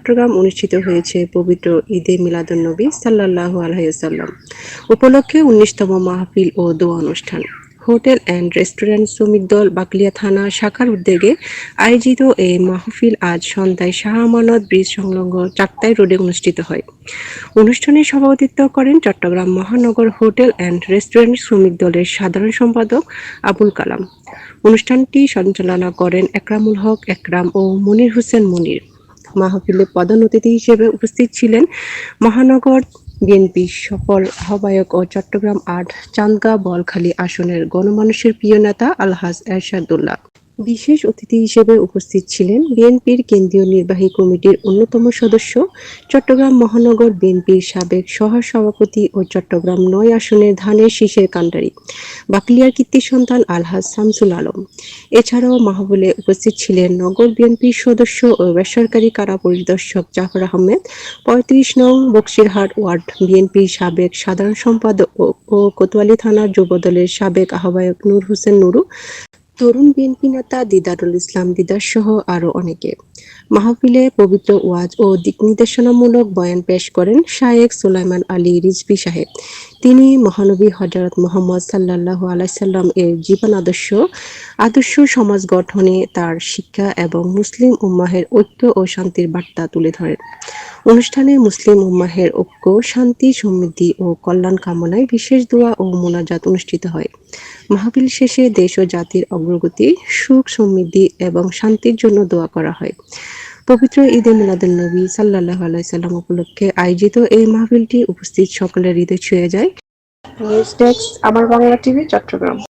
চট্টগ্রাম অনুষ্ঠিত হয়েছে পবিত্র ঈদে মিলাদুন্নবী সাল্লাল্লাহু আলহাইসাল্লাম উপলক্ষে উনিশতম মাহফিল ও দোয়া অনুষ্ঠান। হোটেল অ্যান্ড রেস্টুরেন্ট শ্রমিক দল বাকলিয়া থানা শাখার উদ্যোগে আয়োজিত এই মাহফিল আজ সন্ধ্যায় শাহ আমানত ব্রিজ সংলগ্ন চাকতাই রোডে অনুষ্ঠিত হয়। অনুষ্ঠানে সভাপতিত্ব করেন চট্টগ্রাম মহানগর হোটেল অ্যান্ড রেস্টুরেন্ট শ্রমিক দলের সাধারণ সম্পাদক আবুল কালাম। অনুষ্ঠানটি সঞ্চালনা করেন একরামুল হক একরাম ও মনির হোসেন মনির। মাহফিলে প্রধান অতিথি হিসেবে উপস্থিত ছিলেন মহানগর বিএনপি সফল আহ্বায়ক ও চট্টগ্রাম আট চান্দগা বলখালী আসনের গণমানুষের প্রিয় নেতা আলহাজ এরশাদুল্লাহ। বিশেষ অতিথি হিসেবে উপস্থিত ছিলেন বিএনপির কেন্দ্রীয় নির্বাহী কমিটির অন্যতম সদস্য চট্টগ্রাম মহানগর বিএনপির সাবেক সহ সভাপতি ও চট্টগ্রাম নয় আসনের ধানের শীষের কাণ্ডারি, বাকলিয়ার কীর্তি সন্তান আলহাজ শামসুল আলম। এছাড়াও মাহবুলে উপস্থিত ছিলেন নগর বিএনপির সদস্য ও বেসরকারি কারা পরিদর্শক জাফর আহমেদ, পঁয়ত্রিশ নং বক্সিরহাট ওয়ার্ড বিএনপির সাবেক সাধারণ সম্পাদক ও কোতোয়ালি থানার যুবদলের সাবেক আহ্বায়ক নূর হোসেন নুরু তরুণ বিএনপি নেতা দিদারুল ইসলাম দিদার সহ আরও অনেকে। মাহফিলে পবিত্র ওয়াজ ও দিক নির্দেশনামূলক বয়ান পেশ করেন শায়েক সুলাইমান আলী রিজভি সাহেব। তিনি মহানবী হজরত মোহাম্মদ সাল্লাল্লাহু আলাইসাল্লাম এর জীবন আদর্শ আদর্শ সমাজ গঠনে তার শিক্ষা এবং মুসলিম উম্মাহের ঐক্য ও শান্তির বার্তা তুলে ধরেন। অনুষ্ঠানে মুসলিম উম্মাহের ঐক্য, শান্তি, সমৃদ্ধি ও কল্যাণ কামনায় বিশেষ দোয়া ও মোনাজাত অনুষ্ঠিত হয়। মাহফিল শেষে দেশ ও জাতির অগ্রগতি, সুখ, সমৃদ্ধি এবং শান্তির জন্য দোয়া করা হয়। পবিত্র ঈদে মিলাদুল নবী সাল্লাহ আলাইসাল্লাম উপলক্ষে আয়োজিত এই মাহফিলটি উপস্থিত সকলের হৃদয় ছুঁয়ে যায়। আমার বাংলা টিভি, চট্টগ্রাম।